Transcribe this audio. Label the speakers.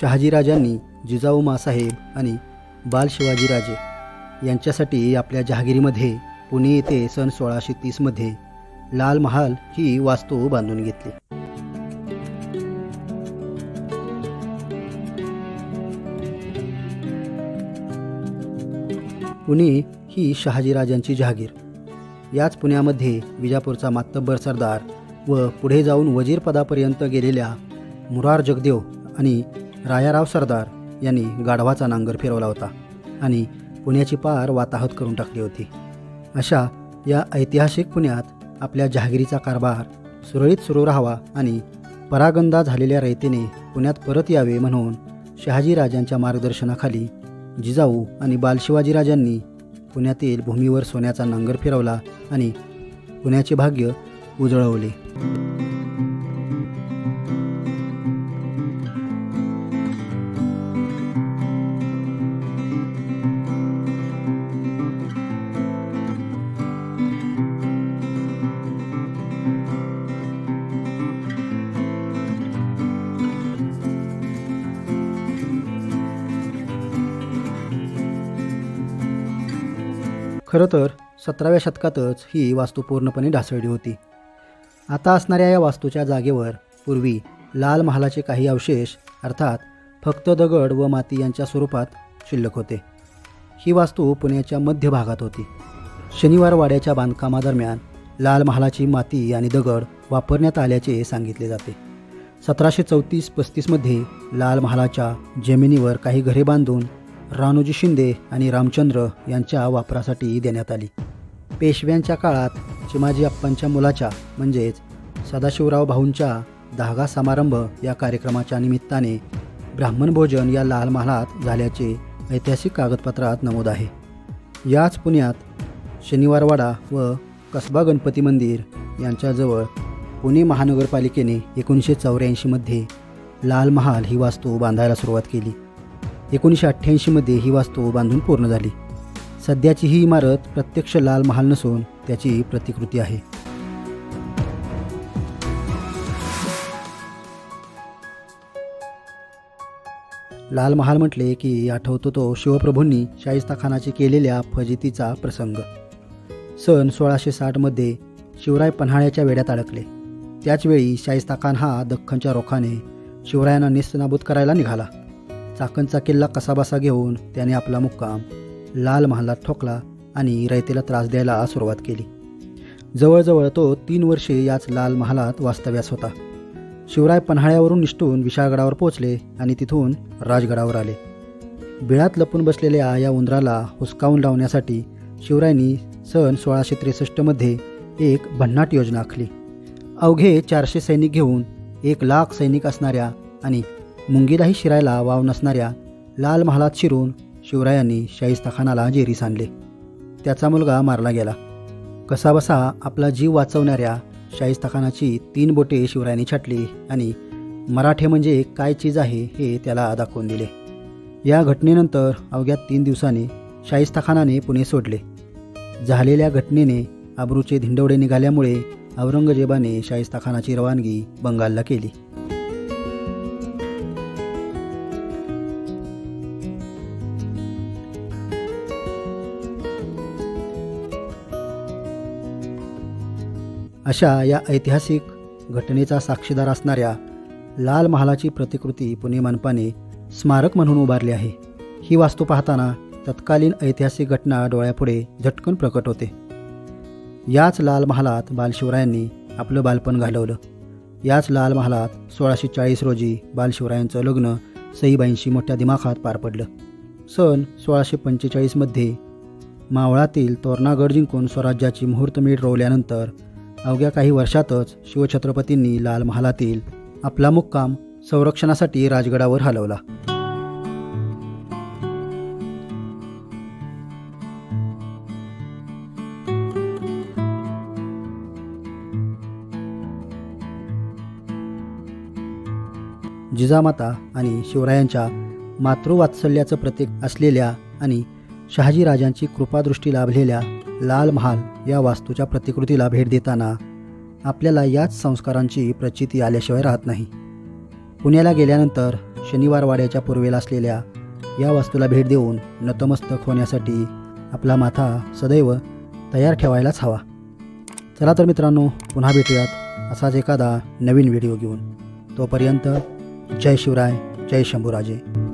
Speaker 1: शहाजीराजांनी जिजाऊ मासाहेब आणि बाल शिवाजीराजे यांच्यासाठी आपल्या जहागिरीमध्ये पुणे येथे सन सोळाशे तीसमध्ये लाल महाल ही वास्तू बांधून घेतली. पुणे ही शहाजीराजांची जहागीर. याच पुण्यामध्ये विजापूरचा मातब्बर सरदार व पुढे जाऊन वजीरपदापर्यंत गेलेल्या मुरार जगदेव आणि रायाराव सरदार यांनी गाढवाचा नांगर फिरवला होता आणि पुण्याची पार वाताहत करून टाकली होती. अशा या ऐतिहासिक पुण्यात आपल्या जहागिरीचा कारभार सुरळीत सुरू राहावा आणि परागंदा झालेल्या रयतेने पुण्यात परत यावे म्हणून शहाजीराजांच्या मार्गदर्शनाखाली जिजाऊ आणि बालशिवाजीराजांनी पुण्यातील भूमीवर सोन्याचा नांगर फिरवला आणि पुण्याचे भाग्य उजळवले. खरं तर सतराव्या शतकातच ही वास्तू पूर्णपणे ढासळली होती. आता असणाऱ्या या वास्तूच्या जागेवर पूर्वी लाल महालाचे काही अवशेष अर्थात फक्त दगड व माती यांच्या स्वरूपात शिल्लक होते. ही वास्तू पुण्याच्या मध्य भागात होती. शनिवार वाड्याच्या बांधकामादरम्यान लाल महालाची माती आणि दगड वापरण्यात आल्याचे सांगितले जाते. सतराशे चौतीस पस्तीसमध्ये लाल महालाच्या जमिनीवर काही घरे बांधून रानोजी शिंदे आणि रामचंद्र यांच्या वापरासाठी देण्यात आली. पेशव्यांच्या काळात चिमाजी अप्पांच्या मुलाच्या म्हणजेच सदाशिवराव भाऊंच्या दहागा समारंभ या कार्यक्रमाच्या निमित्ताने ब्राह्मण भोजन या लाल महालात झाल्याचे ऐतिहासिक कागदपत्रात नमूद आहे. याच पुण्यात शनिवारवाडा व कसबा गणपती मंदिर यांच्याजवळ पुणे महानगरपालिकेने एकोणीसशे चौऱ्याऐंशीमध्ये लाल महाल ही वास्तू बांधायला सुरुवात केली. एकोणीसशे अठ्ठ्याऐंशीमध्ये ही वास्तू बांधून पूर्ण झाली. सध्याची ही इमारत प्रत्यक्ष लाल महाल नसून त्याची प्रतिकृती आहे. लाल महाल म्हटले की आठवतो तो शिवप्रभूंनी शाहिस्ताखानाची केलेल्या फजितीचा प्रसंग. सन सोळाशे साठमध्ये शिवराय पन्हाळ्याच्या वेड्यात अडकले. त्याचवेळी शाहिस्ताखान हा दख्खनच्या रोखाने शिवरायांना नेस्तनाबूत करायला निघाला. चाकणचा किल्ला कसाबसा घेऊन त्याने आपला मुक्काम लाल महालात ठोकला आणि रयतेला त्रास द्यायला सुरुवात केली. जवळजवळ तो तीन वर्षे याच लाल महालात वास्तव्यास होता. शिवराय पन्हाळ्यावरून निष्ठून विशाळगडावर पोचले आणि तिथून राजगडावर आले. बिळात लपून बसलेल्या या उंदराला हुसकावून लावण्यासाठी शिवरायांनी सन सोळाशे त्रेसष्टमध्ये एक भन्नाट योजना आखली. अवघे चारशे सैनिक घेऊन एक लाख सैनिक असणाऱ्या आणि मुंगीलाही शिरायला वाव नसणाऱ्या लाल महालात शिरून शिवरायांनी शाहिस्ताखानाला जेरीस आणले. त्याचा मुलगा मारला गेला. कसाबसा आपला जीव वाचवणाऱ्या शाहिस्ताखानाची तीन बोटे शिवरायांनी छाटली आणि मराठे म्हणजे काय चीज आहे हे त्याला दाखवून दिले. या घटनेनंतर अवघ्या तीन दिवसांनी शाहिस्ताखानाने पुणे सोडले. झालेल्या घटनेने आबरूचे धिंडवडे निघाल्यामुळे औरंगजेबाने शाहिस्ताखानाची रवानगी बंगालला केली. अशा या ऐतिहासिक घटनेचा साक्षीदार असणाऱ्या लाल महालाची प्रतिकृती पुणे मनपाने स्मारक म्हणून उभारली आहे. ही वास्तू पाहताना तत्कालीन ऐतिहासिक घटना डोळ्यापुढे झटकन प्रकट होते. याच लाल महालात बालशिवरायांनी आपलं बालपण घालवलं. याच लाल महालात सोळाशे चाळीस रोजी बालशिवरायांचं लग्न सईबाईंशी मोठ्या दिमाखात पार पडलं. सन सोळाशे पंचेचाळीसमध्ये मावळातील तोरणागड जिंकून स्वराज्याची मुहूर्तमेढ रोवल्यानंतर अवघ्या काही वर्षातच शिवछत्रपतींनी लाल महालातील आपला मुक्काम संरक्षणासाठी राजगडावर हलवला. जिजामाता आणि शिवरायांच्या मातृवात्सल्याचं प्रतीक असलेल्या आणि शहाजीराजांची कृपादृष्टी लाभलेल्या लाल महाल या वास्तूच्या प्रतिकृतीला भेट देताना आपल्याला याच संस्कारांची प्रचिती आल्याशिवाय राहत नाही. पुण्याला गेल्यानंतर शनिवार वाड्याच्या पूर्वेला असलेल्या या वास्तूला भेट देऊन नतमस्तक होण्यासाठी आपला माथा सदैव तयार ठेवायलाच हवा. चला तर मित्रांनो पुन्हा भेटूयात असाच एखादा नवीन व्हिडिओ घेऊन. तोपर्यंत जय शिवराय जय शंभूराजे.